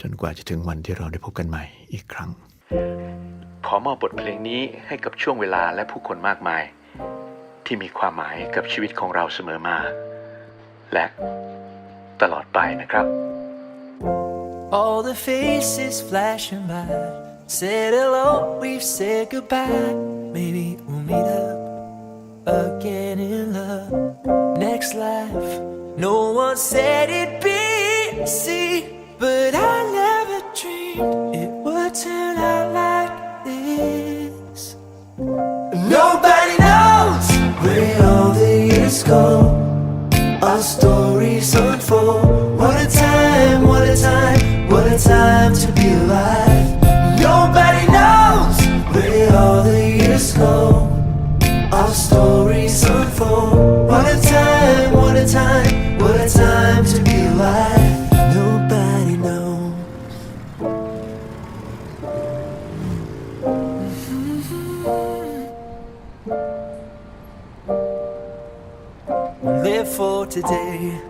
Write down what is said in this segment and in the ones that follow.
จนกว่าจะถึงวันที่เราได้พบกันใหม่อีกครั้ง ขอมอบบทเพลงนี้ให้กับช่วงเวลาและผู้คนมากมาย ที่มีความหมายกับชีวิตของเราเสมอมา และตลอดไปนะครับ All the faces flashing by said hello, we've said goodbye. Maybe we'll meet up again in love next life. No one said it'd be easy, but I never dreamed it would turn out like this. Nobody knows where all the years go. Our stories unfold. What a time, what a time, what a time to be alive. Nobody knows where all the years go. Our stories unfold. What a time, what a time, what a time to be alive. Today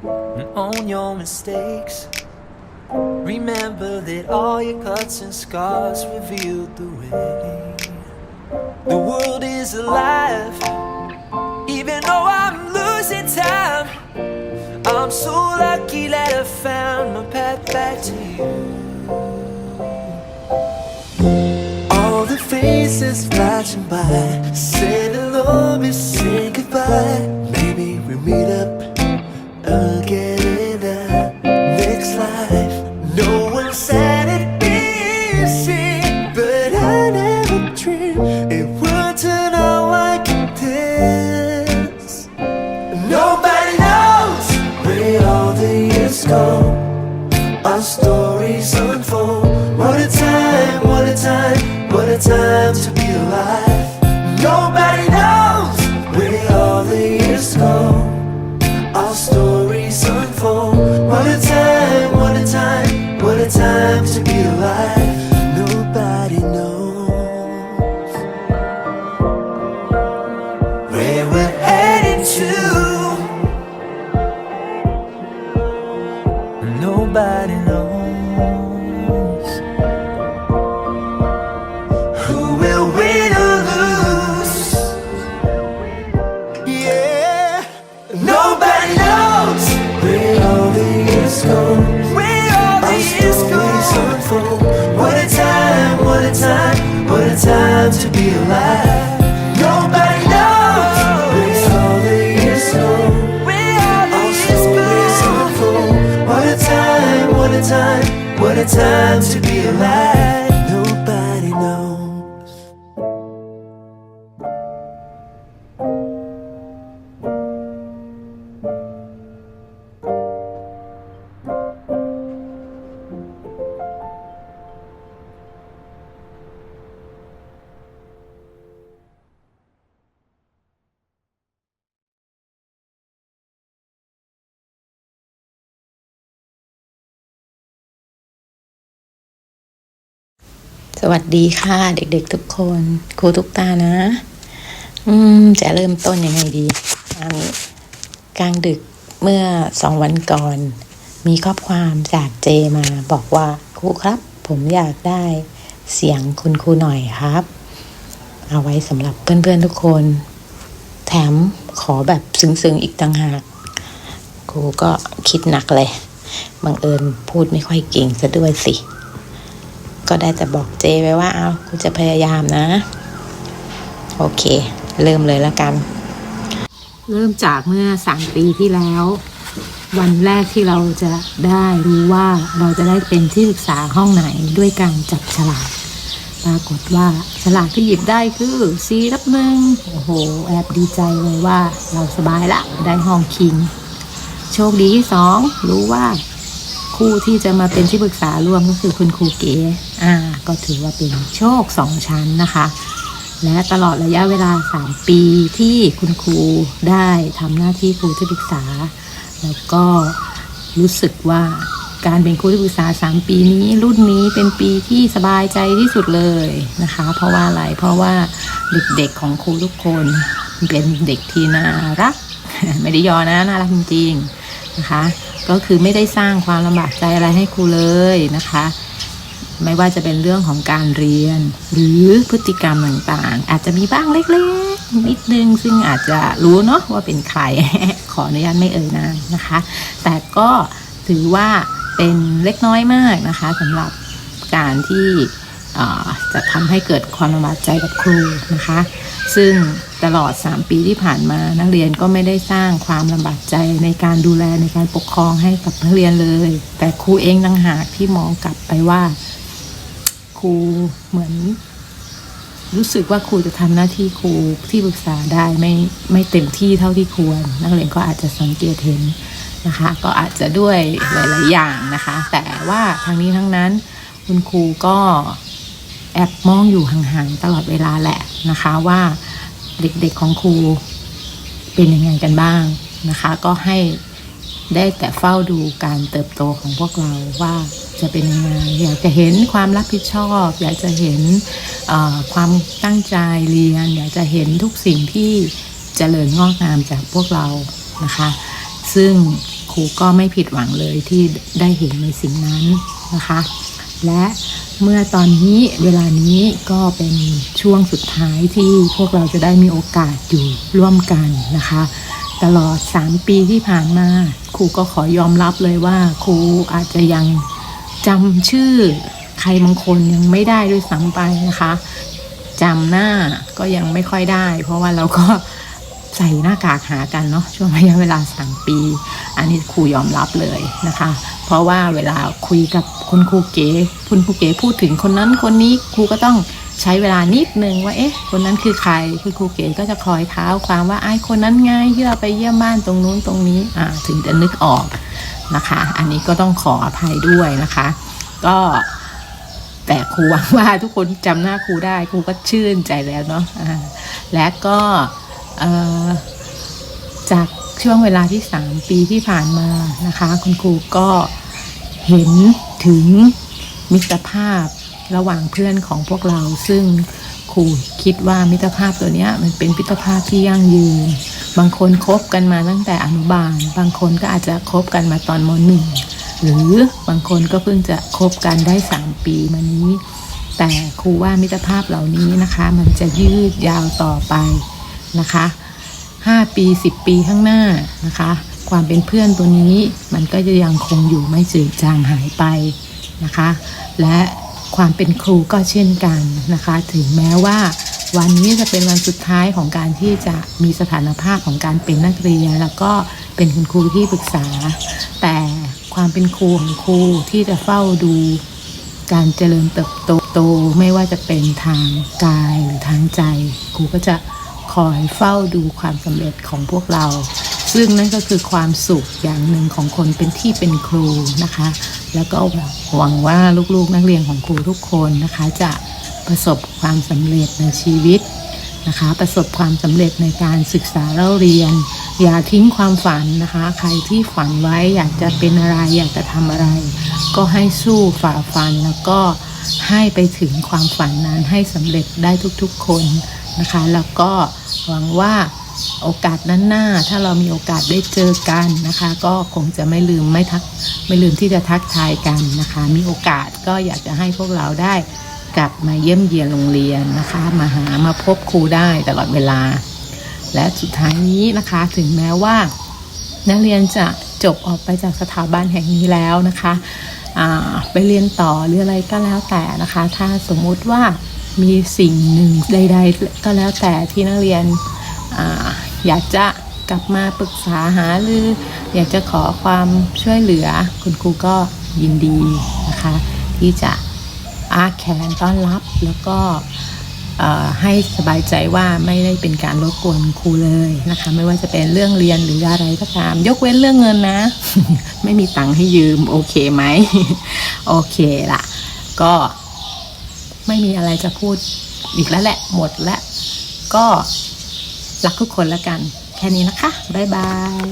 hmm? and own your mistakes. Remember that all your cuts and scars revealed the way. The world is alive, even though I'm losing time. I'm so lucky that I found my path back to you. All the faces flashing by unfold. What a time, what a time, what a time to be alive. return to สวัสดีค่ะ เด็กๆทุกคน ครูทุกตานะ อืม จะเริ่มต้นยังไงดีอันนี้กลางดึกเมื่อสองวันก่อน มีข้อความจากเจมาบอกว่าครูครับ ผมอยากได้เสียงคุณครูหน่อยครับ เอาไว้สำหรับเพื่อนๆทุกคน แถมขอแบบซึ้งๆอีกต่างหากครูก็คิดหนักเลยบังเอิญพูดไม่ค่อยเก่งซะด้วยสิ ก็ได้แต่บอกเจไว้ว่าเอากูจะพยายามนะ โอเค เริ่มเลยแล้วกัน เริ่มจากเมื่อสามปีที่แล้ว วันแรกที่เราจะได้รู้ว่าเราจะได้เป็นที่ศึกษาห้องไหนด้วยการจับฉลากปรากฏว่าฉลากที่หยิบได้คือซีรับหนึ่งโอ้โห แอบดีใจเลยว่าเราสบายละ ได้ห้องคิง โชคดีที่สองรู้ว่า คู่ที่จะมาเป็นที่ปรึกษาร่วมก็คือคุณครูเก๋อ่า ก็ถือว่าเป็นโชคสองชั้นนะคะ และตลอดระยะเวลา 3 ปีที่คุณครูได้ทำหน้าที่ครูที่ปรึกษา แล้วก็รู้สึกว่าการเป็นครูที่ปรึกษา 3 ปีนี้รุ่นนี้เป็นปีที่สบายใจที่สุดเลยนะคะ เพราะว่าอะไรเพราะว่าเด็กๆของครูทุกคนเป็นเด็กที่น่ารัก ไม่ได้ยอนะน่ารักจริงๆนะคะ ก็คือไม่ได้สร้างความลำบากใจอะไรให้ครูเลยนะคะ ไม่ว่าจะเป็นเรื่องของการเรียน หรือพฤติกรรมต่างๆ อาจจะมีบ้างเล็กๆ นิดนึง ซึ่งอาจจะรู้เนาะว่าเป็นใคร ขออนุญาตไม่เอ่ยนามนะคะ แต่ก็ถือว่าเป็นเล็กน้อยมากนะคะสำหรับการที่จะทำให้เกิดความลำบากใจกับครูนะคะ ซึ่ง ตลอด 3 ปีที่ผ่านมา นักเรียนก็ไม่ได้สร้างความลำบากใจในการดูแลในการปกครองให้กับนักเรียนเลย แต่ครูเองต่างหากที่มองกลับไปว่า ครูเหมือน รู้สึกว่าครูจะทำหน้าที่ครูที่ปรึกษาได้ไม่ไม่เต็มที่เท่าที่ควร นักเรียนก็อาจจะสังเกตเห็นนะคะ ก็อาจจะด้วยหลาย ๆ อย่างนะคะ แต่ว่าทางนี้ทั้งนั้น คุณครูก็แอบมองอยู่ห่าง ๆ ตลอดเวลาแหละนะคะว่า เด็กๆของครูเป็นยังไงกันบ้างนะคะ ก็ให้ได้แต่เฝ้าดูการเติบโตของพวกเราว่าจะเป็นยังไงอยากจะเห็นความรับผิดชอบ อยากจะเห็นความตั้งใจเรียน อยากจะเห็นทุกสิ่งที่เจริญงอกงามจากพวกเรานะคะ ซึ่งครูก็ไม่ผิดหวังเลยที่ได้เห็นในสิ่งนั้นนะคะ และเมื่อตอนนี้เวลานี้ก็เป็นช่วงสุดท้ายที่พวกเราจะได้มีโอกาสอยู่ร่วมกันนะคะ ตลอด 3 ปีที่ผ่านมาครูก็ขอยอมรับเลยว่าครูอาจจะยังจำชื่อใครบางคนยังไม่ได้ด้วยซ้ำไปนะคะจำหน้าก็ยังไม่ค่อยได้ เพราะว่าเราก็ ใส่หน้ากากหากันเนาะช่วงระยะเวลา3ปี อันนี้ครูยอมรับเลยนะคะ เพราะว่าเวลาคุยกับคุณครูเก๋คุณครูเก๋พูดถึงคนนั้นคนนี้ครูก็ต้องใช้เวลานิดนึงว่าเอ๊ะ คนนั้นคือใครคือครูเก๋ก็จะคอยเท้าความว่าไอ้คนนั้นไงที่เราไปเยี่ยมบ้านตรงนู้นตรงนี้อ่าถึงจะนึกออกนะคะ อันนี้ก็ต้องขออภัยด้วยนะคะ ก็แต่ครูหวังว่าทุกคนจำหน้าครูได้ครูก็ชื่นใจแล้วเนาะและก็ จากช่วงเวลาที่ 3 ปีที่ผ่านมานะคะ คุณครูก็เห็นถึงมิตรภาพระหว่างเพื่อนของพวกเรา ซึ่งครูคิดว่ามิตรภาพตัวนี้มันเป็นมิตรภาพที่ยั่งยืน บางคนคบกันมาตั้งแต่อนุบาล บางคนก็อาจจะคบกันมาตอนมหนึ่งหรือบางคนก็เพิ่งจะคบกันได้ 3 ปีมานี้ แต่ครูว่ามิตรภาพเหล่านี้นะคะ มันจะยืดยาวต่อไป นะคะ 5 ปี 10 ปีข้างหน้านะคะ ความเป็นเพื่อนตัวนี้มันก็จะยังคงอยู่ไม่จืดจางหายไปนะคะ และความเป็นครูก็เช่นกันนะคะ ถึงแม้ว่าวันนี้จะเป็นวันสุดท้ายของการที่จะมีสถานภาพของการเป็นนักเรียน แล้วก็เป็นคุณครูที่ปรึกษา แต่ความเป็นครูของครูที่จะเฝ้าดูการเจริญเติบโตโตไม่ว่าจะเป็นทางกายหรือทางใจ ครูก็จะ คอยเฝ้าดูความสำเร็จของพวกเรา ซึ่งนั่นก็คือความสุขอย่างหนึ่งของคนเป็นที่เป็นครูนะคะ แล้วก็หวังว่าลูกๆนักเรียนของครูทุกคนนะคะ จะประสบความสำเร็จในชีวิตนะคะ ประสบความสำเร็จในการศึกษาเล่าเรียน อย่าทิ้งความฝันนะคะ ใครที่ฝันไว้อยากจะเป็นอะไรอยากจะทำอะไร ก็ให้สู้ฝ่าฟันแล้วก็ให้ไปถึงความฝันนั้นให้สำเร็จได้ทุกๆคน นะคะ แล้วก็หวังว่าโอกาสนั้นหน้าถ้าเรามีโอกาสได้เจอกันนะคะ ก็คงจะไม่ลืมไม่ทักไม่ลืมที่จะทักทายกันนะคะ มีโอกาสก็อยากจะให้พวกเราได้กลับมาเยี่ยมเยียนโรงเรียนนะคะ มาหามาพบครูได้ตลอดเวลา และสุดท้ายนี้นะคะถึงแม้ว่า นักเรียนจะจบออกไปจากสถาบันแห่งนี้แล้วนะคะไปเรียนต่อหรืออะไรก็แล้วแต่นะคะ ถ้าสมมุติว่า มีสิ่งหนึ่งใด ๆ ก็แล้วแต่ที่นักเรียนออยากจะกลับมาปรึกษาหาหรืออยากจะขอความช่วยเหลือคุณครูก็ยินดีนะคะ ที่จะอาแขนต้อนรับแล้วก็ให้สบายใจว่าไม่ได้เป็นการรบกวนครูเลยนะคะ ไม่ว่าจะเป็นเรื่องเรียนหรืออะไรก็ตาม ยกเว้นเรื่องเงินนะ ไม่มีตังค์ให้ยืม โอเคไหม โอเคละก็ ไม่มีอะไรจะพูดอีกแล้วแหละ หมดแล้ว ก็รักทุกคนแล้วกัน แค่นี้นะคะ บ๊ายบาย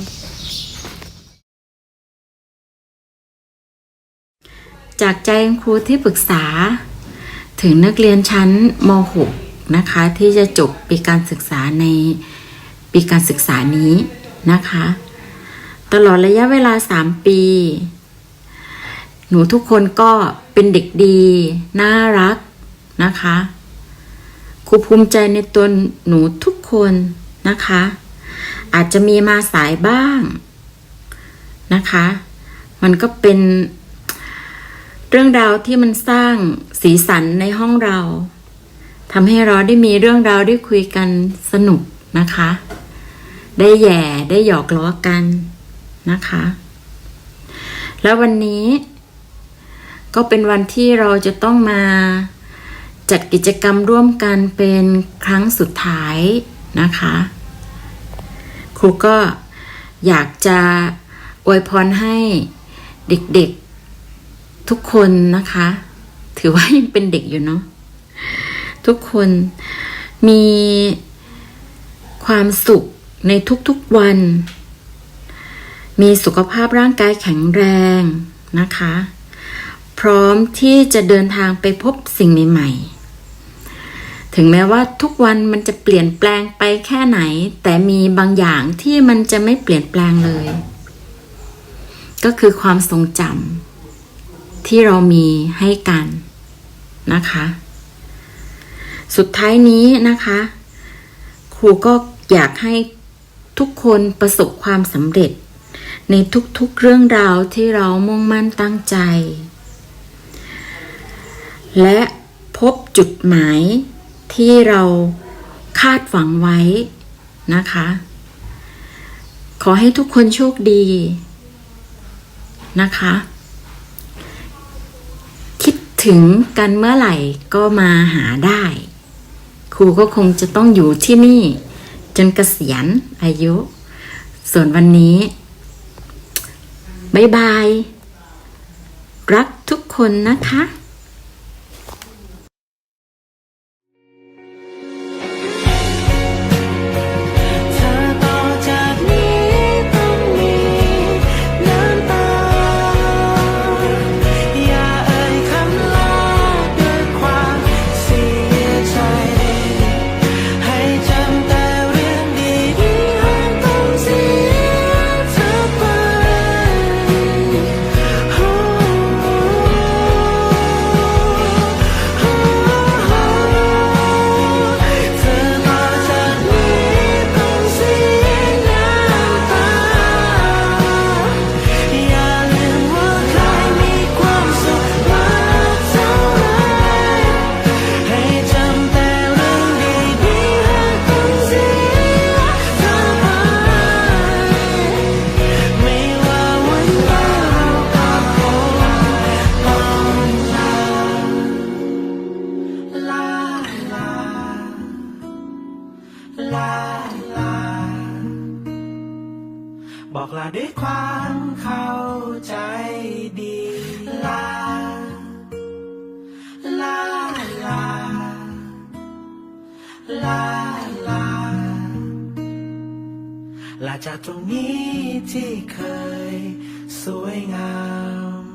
จากใจครูที่ปรึกษา ถึงนักเรียนชั้นม .6 นะคะ ที่จะจบปีการศึกษาในปีการศึกษานี้นะคะ ตลอดระยะเวลา 3 ปี หนูทุกคนก็เป็นเด็กดี น่ารัก นะคะครูภูมิใจในตัวหนูทุกคนนะคะ อาจจะมีมาสายบ้างนะคะ มันก็เป็นเรื่องราวที่มันสร้างสีสันในห้องเราทำให้เราได้มีเรื่องราวได้คุยกันสนุกนะคะ ได้แย่ได้หยอกล้อกันนะคะ แล้ววันนี้ก็เป็นวันที่เราจะต้องมา จัดกิจกรรมร่วมกันเป็นครั้งสุดท้ายนะคะ ครูก็อยากจะอวยพรให้เด็กๆทุกคนนะคะ ถือว่ายังเป็นเด็กอยู่เนาะทุกคนมีความสุขในทุกๆวัน มีสุขภาพร่างกายแข็งแรงนะคะ พร้อมที่จะเดินทางไปพบสิ่งใหม่ๆ ถึงแม้ว่าทุกวันมันจะเปลี่ยนแปลงไปแค่ไหน แต่มีบางอย่างที่มันจะไม่เปลี่ยนแปลงเลย ก็คือความทรงจำที่เรามีให้กันนะคะ สุดท้ายนี้นะคะ ครูก็อยากให้ทุกคนประสบความสำเร็จ ในทุกๆเรื่องราวที่เรามุ่งมั่นตั้งใจ และพบจุดหมาย ที่เราคาดหวังไว้นะคะ ขอให้ทุกคนโชคดีนะคะ คิดถึงกันเมื่อไหร่ก็มาหาได้ ครูก็คงจะต้องอยู่ที่นี่ จนเกษียณอายุ ส่วนวันนี้บายบาย รักทุกคนนะคะ ลาลา บอกลาด้วยความเข้าใจดี ลา ลาลา ลาลา ลาจากตรงนี้ที่เคยสวยงาม